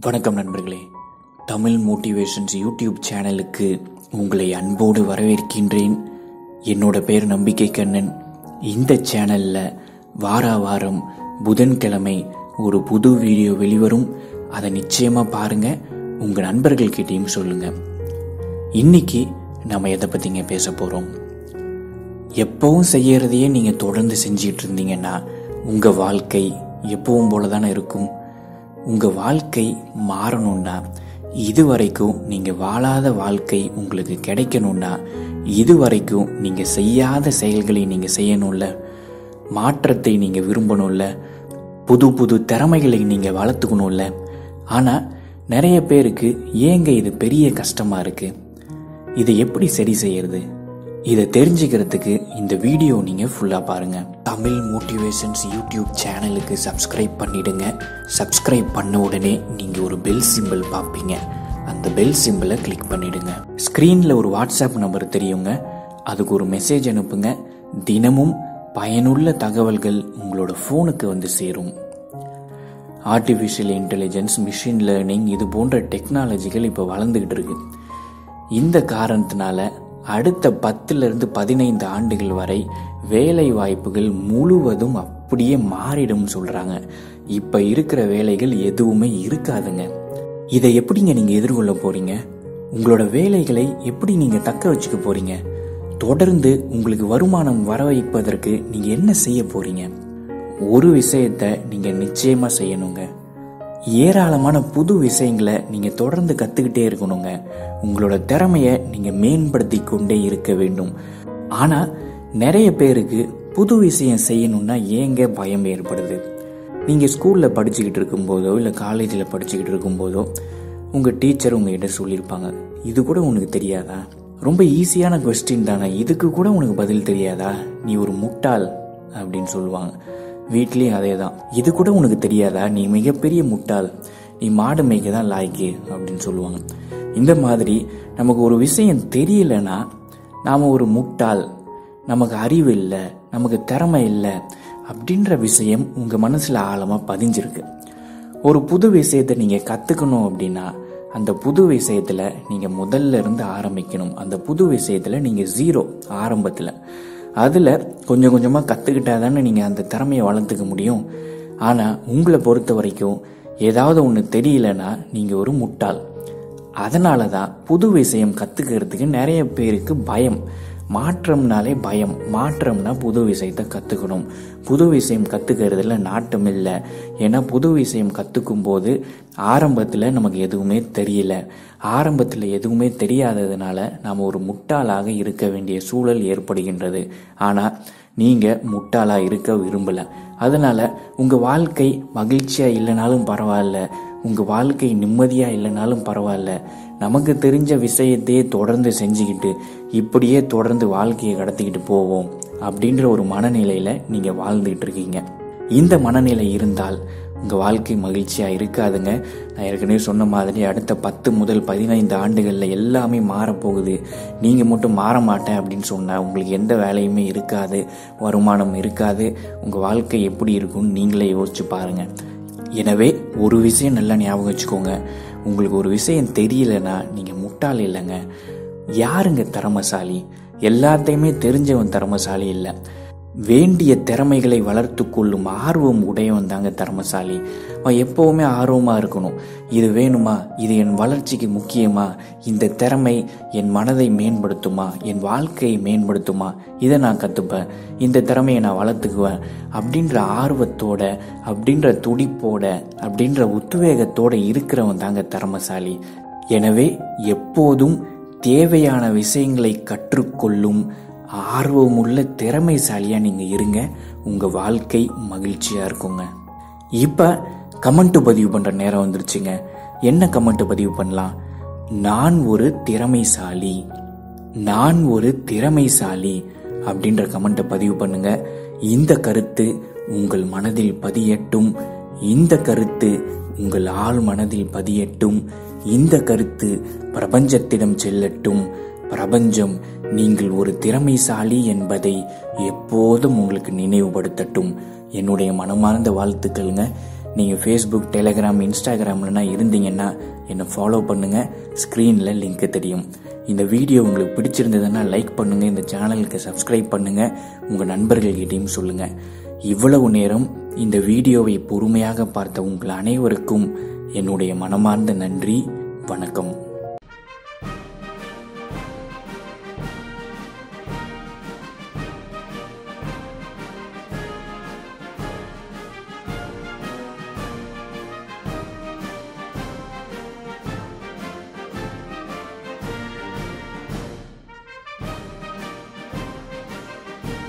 வணக்கம் நண்பர்களே. Tamil motivations YouTube சேனலுக்கு உங்களை அன்போடு வரவேற்கின்றேன். என்னோட பேர் நம்பிக்கை கண்ணன். இந்த சேனலில் வார வாரம் புதன்கிழமை ஒரு புது வீடியோ வெளிவரும். அதை நிச்சயமாக பாருங்க. உங்கள் நண்பர்கள்கிட்டையும் சொல்லுங்கள் இன்னைக்கு நம்ம எதை பற்றிங்க பேச போகிறோம் எப்பவும் செய்யறதையே நீங்கள் தொடர்ந்து செஞ்சிட்டு இருந்தீங்கன்னா உங்கள் வாழ்க்கை எப்பவும் போல தானே இருக்கும். உங்கள் வாழ்க்கை மாறணும்னா இது வரைக்கும் நீங்கள் வாழாத வாழ்க்கை உங்களுக்கு கிடைக்கணும்னா இது வரைக்கும் நீங்கள் செய்யாத செயல்களை நீங்கள் செய்யணும்ல மாற்றத்தை நீங்கள் விரும்பணும்ல புது புது திறமைகளை நீங்கள் வளர்த்துக்கணும்ல. ஆனால் நிறைய பேருக்கு ஏங்க இது பெரிய கஷ்டமாக இருக்குது இதை எப்படி சரி செய்யறது? இதை தெரிஞ்சுக்கிறதுக்கு இந்த வீடியோ நீங்க ஃபுல்லா பாருங்க. தமிழ் மோட்டிவேஷன்ஸ் யூடியூப் சேனலுக்கு சப்ஸ்கிரைப் பண்ணிடுங்க. சப்ஸ்கிரைப் பண்ண உடனே நீங்க ஒரு பெல் சிம்பிள் பார்ப்பீங்க. அந்த பெல் சிம்பிளை கிளிக் பண்ணிடுங்க. ஸ்க்ரீனில் ஒரு வாட்ஸ்அப் நம்பர் தெரியுங்க. அதுக்கு ஒரு மெசேஜ் அனுப்புங்க. தினமும் பயனுள்ள தகவல்கள் உங்களோட ஃபோனுக்கு வந்து சேரும். ஆர்டிஃபிஷியல் இன்டெலிஜென்ஸ் மிஷின் லேர்னிங் இது போன்ற டெக்னாலஜிகள் இப்போ வளர்ந்துக்கிட்டு இருக்கு. இந்த காரணத்தினால அடுத்த பத்திலிருந்து பதினைந்து ஆண்டுகள் வரை வேலை வாய்ப்புகள் முழுவதும் அப்படியே மாறிடும் சொல்றாங்க. இப்ப இருக்கிற வேலைகள் எதுவுமே இருக்காதுங்க. இதை எப்படிங்க நீங்க எதிர்கொள்ள போறீங்க? உங்களோட வேலைகளை எப்படி நீங்க தக்க வச்சுக்க போறீங்க? தொடர்ந்து உங்களுக்கு வருமானம் வர வைப்பதற்கு நீங்க என்ன செய்ய போறீங்க? ஒரு விஷயத்த நீங்க நிச்சயமா செய்யணுங்க. ஏராளமான புது விஷயங்களை நீங்கள் தொடர்ந்து கற்றுக்கிட்டே இருக்கணுங்க. உங்களோட திறமையை நீங்கள் மேம்படுத்தி கொண்டே இருக்க வேண்டும். ஆனால் நிறைய பேருக்கு புது விஷயம் செய்யணும்னா ஏங்க பயம் ஏற்படுது? நீங்கள் ஸ்கூலில் படிச்சுக்கிட்டு இருக்கும்போதோ இல்லை காலேஜில் படிச்சுக்கிட்டு இருக்கும்போதோ உங்கள் டீச்சர் உங்ககிட்ட சொல்லியிருப்பாங்க இது கூட உனக்கு தெரியாதா? ரொம்ப ஈஸியான கொஸ்டின் தானே இதுக்கு கூட உனக்கு பதில் தெரியாதா? நீ ஒரு முட்டாள் அப்படின்னு சொல்லுவாங்க. வீட்லேயும் அதே தான் இது கூட உனக்கு தெரியாதா? நீ மிகப்பெரிய முட்டாள். நீ மாடு மேய்க்க தான் லாய்க்கு அப்படின்னு சொல்லுவாங்க. இந்த மாதிரி நமக்கு ஒரு விஷயம் தெரியலனா நாம் ஒரு முட்டாள். நமக்கு அறிவு இல்லை நமக்கு திறமை இல்லை அப்படின்ற விஷயம் உங்கள் மனசில் ஆழமாக பதிஞ்சிருக்கு. ஒரு புது விஷயத்தை நீங்கள் கற்றுக்கணும் அப்படின்னா அந்த புது விஷயத்தில் நீங்கள் முதல்ல இருந்து ஆரம்பிக்கணும். அந்த புது விஷயத்தில் நீங்கள் ஜீரோ ஆரம்பத்தில். அதில் கொஞ்சம் கொஞ்சமாக கற்றுக்கிட்டா தானே நீங்கள் அந்த திறமையை வளர்த்துக்க முடியும். ஆனால் உங்களை பொறுத்த வரைக்கும் ஏதாவது ஒன்று தெரியலனா நீங்கள் ஒரு முட்டாள். அதனால தான் புது விஷயம் கற்றுக்கிறதுக்கு நிறைய பேருக்கு பயம். மாற்றம்னாலே பயம். மாற்றம்னா புது விஷயத்தை கற்றுக்கணும் புது விஷயம் கற்றுக்கிறதுல நாட்டம் இல்லை. ஏன்னா புது விஷயம் கற்றுக்கும் போது ஆரம்பத்தில் நமக்கு எதுவுமே தெரியல. ஆரம்பத்தில் எதுவுமே தெரியாததுனால நாம் ஒரு முட்டாளாக இருக்க வேண்டிய சூழல் ஏற்படுகின்றது. ஆனால் நீங்கள் முட்டாளாக இருக்க விரும்பலை. அதனால் உங்கள் வாழ்க்கை மகிழ்ச்சியாக இல்லைனாலும் பரவாயில்ல. உங்கள் வாழ்க்கை நிம்மதியாக இல்லைனாலும் பரவாயில்ல. நமக்கு தெரிஞ்ச விஷயத்தையே தொடர்ந்து செஞ்சுக்கிட்டு இப்படியே தொடர்ந்து வாழ்க்கையை கடத்திக்கிட்டு போவோம் அப்படின்ற ஒரு மனநிலையில் நீங்கள் வாழ்ந்துகிட்டு இருக்கீங்க. இந்த மனநிலை இருந்தால் உங்கள் வாழ்க்கை மகிழ்ச்சியாக இருக்காதுங்க. நான் ஏற்கனவே சொன்ன மாதிரி அடுத்த பத்து முதல் பதினைந்து ஆண்டுகளில் எல்லாமே மாறப்போகுது. நீங்கள் மட்டும் மாற மாட்டேன் அப்படின்னு சொன்னால் உங்களுக்கு எந்த வேலையுமே இருக்காது வருமானம் இருக்காது. உங்கள் வாழ்க்கை எப்படி இருக்கும்னு நீங்களே யோசிச்சு பாருங்கள் எனவே ஒரு விஷயம் நல்லா ஞாபகம் வச்சுக்கோங்க. உங்களுக்கு ஒரு விஷயம் தெரியலனா நீங்கள் முட்டாள் இல்லைங்க. யாருங்க திறமசாலி? எல்லாத்தையுமே தெரிஞ்சவன் திறமசாலி இல்லை. வேண்டிய திறமைகளை வளர்த்து கொள்ளும் ஆர்வம் உடையவன் தாங்க தர்மசாலி. அவன் எப்போவுமே ஆர்வமாக இருக்கணும். இது வேணுமா? இது என் வளர்ச்சிக்கு முக்கியமா? இந்த திறமை என் மனதை மேம்படுத்துமா? என் வாழ்க்கையை மேம்படுத்துமா? இதை நான் கற்றுப்பேன் இந்த திறமையை நான் வளர்த்துக்குவேன். அப்படின்ற ஆர்வத்தோட அப்படின்ற துடிப்போட அப்படின்ற உத்வேகத்தோட இருக்கிறவன் தாங்க தர்மசாலி. எனவே எப்போதும் தேவையான விஷயங்களை கற்றுக்கொள்ளும் ஆர்வமுள்ள திறமைசாலியாக நீங்கள் இருங்க. உங்கள் வாழ்க்கை மகிழ்ச்சியாக இருக்குங்க. இப்போ கமெண்ட்டு பதிவு பண்ணுற நேரம் வந்துருச்சுங்க. என்ன கமெண்ட் பதிவு பண்ணலாம்? நான் ஒரு திறமைசாலி. நான் ஒரு திறமைசாலி அப்படின்ற கமெண்ட்டை பதிவு பண்ணுங்க. இந்த கருத்து உங்கள் மனதில் பதியட்டும். இந்த கருத்து உங்கள் ஆள் மனதில் பதியட்டும். இந்த கருத்து பிரபஞ்சத்திடம் செல்லட்டும். பிரபஞ்சம் நீங்கள் ஒரு திறமைசாலி என்பதை எப்போதும் உங்களுக்கு நினைவுபடுத்தட்டும். என்னுடைய மனமார்ந்த வாழ்த்துக்கள்ங்க. நீங்கள் ஃபேஸ்புக் டெலகிராம் இன்ஸ்டாகிராம்லனா இருந்தீங்கன்னா என்னை ஃபாலோ பண்ணுங்கள் ஸ்க்ரீனில் லிங்க் தெரியும். இந்த வீடியோ உங்களுக்கு பிடிச்சிருந்ததுன்னா லைக் பண்ணுங்கள் இந்த சேனலுக்கு சப்ஸ்கிரைப் பண்ணுங்கள் உங்கள் நண்பர்கள்கிட்டையும் சொல்லுங்கள் இவ்வளவு நேரம் இந்த வீடியோவை பொறுமையாக பார்த்த உங்கள் அனைவருக்கும் என்னுடைய மனமார்ந்த நன்றி. வணக்கம்.